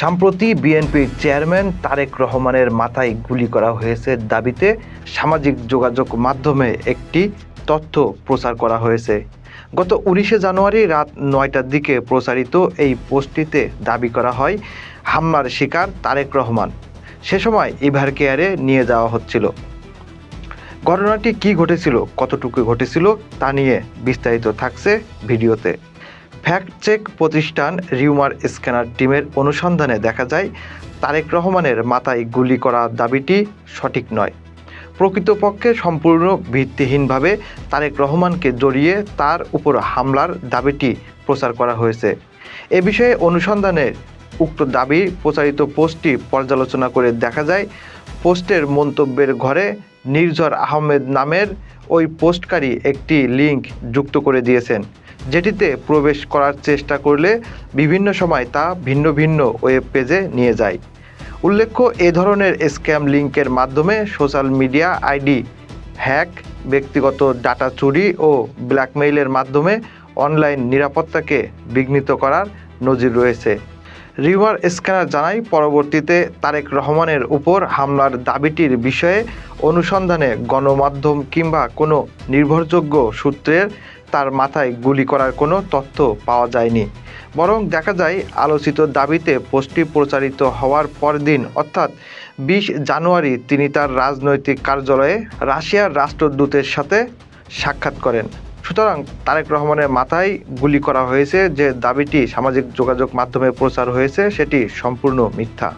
সম্প্রতি বিএনপির চেয়ারম্যান তারেক রহমানের মাথায় গুলি করা হয়েছে দাবিতে সামাজিক যোগাযোগ মাধ্যমে একটি তথ্য প্রচার করা হয়েছে। গত উনিশে জানুয়ারি রাত নয়টার দিকে প্রচারিত এই পোস্টটিতে দাবি করা হয়, হামলার শিকার তারেক রহমান। সে সময় ইভার কেয়ারে নিয়ে যাওয়া হচ্ছিল। ঘটনাটি কি ঘটেছিল, কতটুকু ঘটেছিল তা নিয়ে বিস্তারিত থাকছে ভিডিওতে। ফ্যাক্ট চেক প্রতিষ্ঠান রিউমার স্ক্যানার টিমের অনুসন্ধানে দেখা যায়, তারেক রহমানের মাথায় গুলি করা দাবিটি সঠিক নয়। প্রকৃতপক্ষে সম্পূর্ণ ভিত্তিহীনভাবে তারেক রহমানকে জড়িয়ে তার উপর হামলার দাবিটি প্রচার করা হয়েছে। এ বিষয়ে অনুসন্ধানের উক্ত দাবি প্রচারিত পোস্টটি পর্যালোচনা করে দেখা যায়, পোস্টের মন্তব্যের ঘরে নির্ঝর আহমেদ নামের ওই পোস্টকারী একটি লিংক যুক্ত করে দিয়েছেন। যেটিতে প্রবেশ করার চেষ্টা করলে বিভিন্ন সময় তা ভিন্ন ভিন্ন ওয়েব পেজে নিয়ে যায়। উল্লেখ্য, এ ধরনের স্ক্যাম লিঙ্কের মাধ্যমে সোশ্যাল মিডিয়া আইডি হ্যাক ব্যক্তিগত ডাটা চুরি ও ব্ল্যাকমেইলের মাধ্যমে অনলাইন নিরাপত্তাকে বিঘ্নিত করার নজির রয়েছে। রিভার স্ক্যানার জানায়, পরবর্তীতে তারেক রহমানের উপর হামলার দাবিটির বিষয়ে অনুসন্ধানে গণমাধ্যম কিংবা কোনো নির্ভরযোগ্য সূত্রের তার মাথায় গুলি করার কোনো তথ্য পাওয়া যায়নি। বরং দেখা যায়, আলোচিত দাবিতে পোস্টটি প্রচারিত হওয়ার পরদিন, অর্থাৎ বিশ জানুয়ারি, তিনি তার রাজনৈতিক কার্যালয়ে রাশিয়ার রাষ্ট্রদূতের সাথে সাক্ষাৎ করেন। সুতরাং তারেক রহমানের মাথায় গুলি করা হয়েছে যে দাবিটি সামাজিক যোগাযোগ মাধ্যমে প্রচার হয়েছে, সেটি সম্পূর্ণ মিথ্যা।